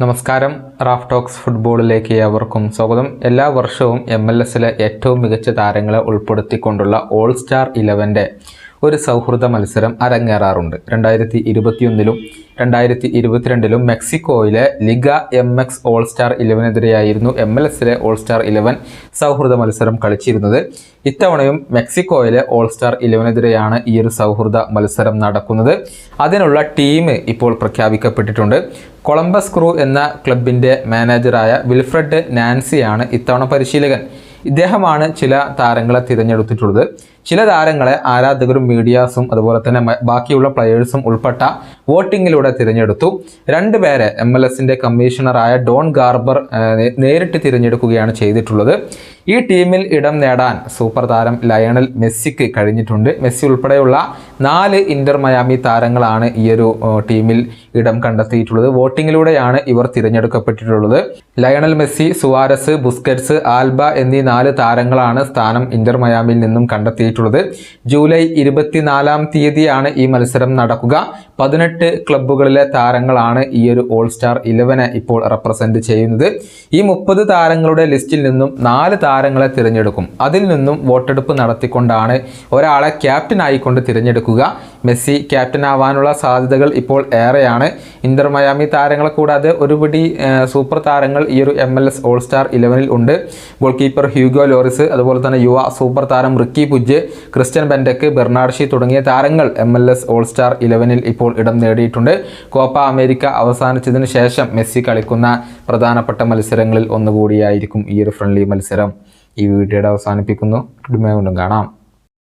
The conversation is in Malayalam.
നമസ്കാരം. റാഫ് ടോക്സ് ഫുട്ബോളിലേക്ക് ഏവർക്കും സ്വാഗതം. എല്ലാ വർഷവും എം എൽ എസിലെ ഏറ്റവും മികച്ച താരങ്ങളെ ഉൾപ്പെടുത്തിക്കൊണ്ടുള്ള ഓൾ സ്റ്റാർ ഇലവന്റെ ഒരു സൗഹൃദ മത്സരം അരങ്ങേറാറുണ്ട്. രണ്ടായിരത്തി ഇരുപത്തിയൊന്നിലും രണ്ടായിരത്തി ഇരുപത്തിരണ്ടിലും മെക്സിക്കോയിലെ Liga M X all star ഇലവനെതിരെയായിരുന്നു M L എസിലെ ഓൾ സ്റ്റാർ ഇലവൻ സൗഹൃദ മത്സരം കളിച്ചിരുന്നത്. ഇത്തവണയും മെക്സിക്കോയിലെ ഓൾ സ്റ്റാർ ഇലവനെതിരെയാണ് ഈ ഒരു സൗഹൃദ മത്സരം നടക്കുന്നത്. അതിനുള്ള ടീം ഇപ്പോൾ പ്രഖ്യാപിക്കപ്പെട്ടിട്ടുണ്ട്. കൊളംബസ് ക്രൂ എന്ന ക്ലബിന്റെ മാനേജറായ വിൽഫ്രഡ് നാൻസിയാണ് ഇത്തവണ പരിശീലകൻ. ഇദ്ദേഹമാണ് ചില താരങ്ങളെ തിരഞ്ഞെടുത്തിട്ടുള്ളത്. ചില താരങ്ങളെ ആരാധകരും മീഡിയാസും അതുപോലെ തന്നെ ബാക്കിയുള്ള പ്ലെയേഴ്സും ഉൾപ്പെട്ട വോട്ടിങ്ങിലൂടെ തിരഞ്ഞെടുത്തു. രണ്ടുപേരെ എം എൽ എസിന്റെ കമ്മീഷണറായ ഡോൺ ഗാർബർ നേരിട്ട് തിരഞ്ഞെടുക്കുകയാണ് ചെയ്തിട്ടുള്ളത്. ഈ ടീമിൽ ഇടം നേടാൻ സൂപ്പർ താരം ലയണൽ മെസ്സിക്ക് കഴിഞ്ഞിട്ടുണ്ട്. മെസ്സി ഉൾപ്പെടെയുള്ള നാല് ഇന്റർ മയാമി താരങ്ങളാണ് ഈ ഒരു ടീമിൽ ഇടം കണ്ടെത്തിയിട്ടുള്ളത്. വോട്ടിങ്ങിലൂടെയാണ് ഇവർ തിരഞ്ഞെടുക്കപ്പെട്ടിട്ടുള്ളത്. Lionel Messi Suarez Busquets Alba എന്നീ നാല് താരങ്ങളാണ് സ്ഥാനം ഇന്റർ മയാമിൽ നിന്നും കണ്ടെത്തിയിട്ടുള്ളത്. ജൂലൈ ഇരുപത്തിനാലാം തീയതിയാണ് ഈ മത്സരം നടക്കുക. പതിനെട്ട് ക്ലബ്ബുകളിലെ താരങ്ങളാണ് ഈ ഒരു ഓൾ സ്റ്റാർ ഇലവനെ ഇപ്പോൾ റെപ്രസെന്റ് ചെയ്യുന്നത്. ഈ മുപ്പത് താരങ്ങളുടെ ലിസ്റ്റിൽ നിന്നും നാല് താരങ്ങളെ തിരഞ്ഞെടുക്കും. അതിൽ നിന്നും വോട്ടെടുപ്പ് നടത്തിക്കൊണ്ടാണ് ഒരാളെ ക്യാപ്റ്റൻ ആയിക്കൊണ്ട് തിരഞ്ഞെടുക്കുക. മെസ്സി ക്യാപ്റ്റൻ ആവാനുള്ള സാധ്യതകൾ ഇപ്പോൾ ഏറെയാണ്. ഇന്റർ മയാമി താരങ്ങളെ കൂടാതെ ഒരുപിടി സൂപ്പർ താരങ്ങൾ ഈ ഒരു M L S all star ഇലവനിൽ ഉണ്ട്. ഗോൾ കീപ്പർ ഹ്യൂഗോ ലോറിസ് അതുപോലെ തന്നെ യുവ സൂപ്പർ താരം റിക്കി പുജ് ക്രിസ്ത്യൻ ബെൻഡക്ക് ബെർണാഡ്ഷി തുടങ്ങിയ താരങ്ങൾ M L S all star ഇലവനിൽ ഇപ്പോൾ ഇടം നേടിയിട്ടുണ്ട്. കോപ്പ അമേരിക്ക അവസാനിച്ചതിന് ശേഷം മെസ്സി കളിക്കുന്ന പ്രധാനപ്പെട്ട മത്സരങ്ങളിൽ ഒന്നുകൂടിയായിരിക്കും ഈ ഒരു ഫ്രണ്ട്ലി മത്സരം. ഈ വീഡിയോയുടെ അവസാനിപ്പിക്കുന്നു. വീണ്ടും കാണാം.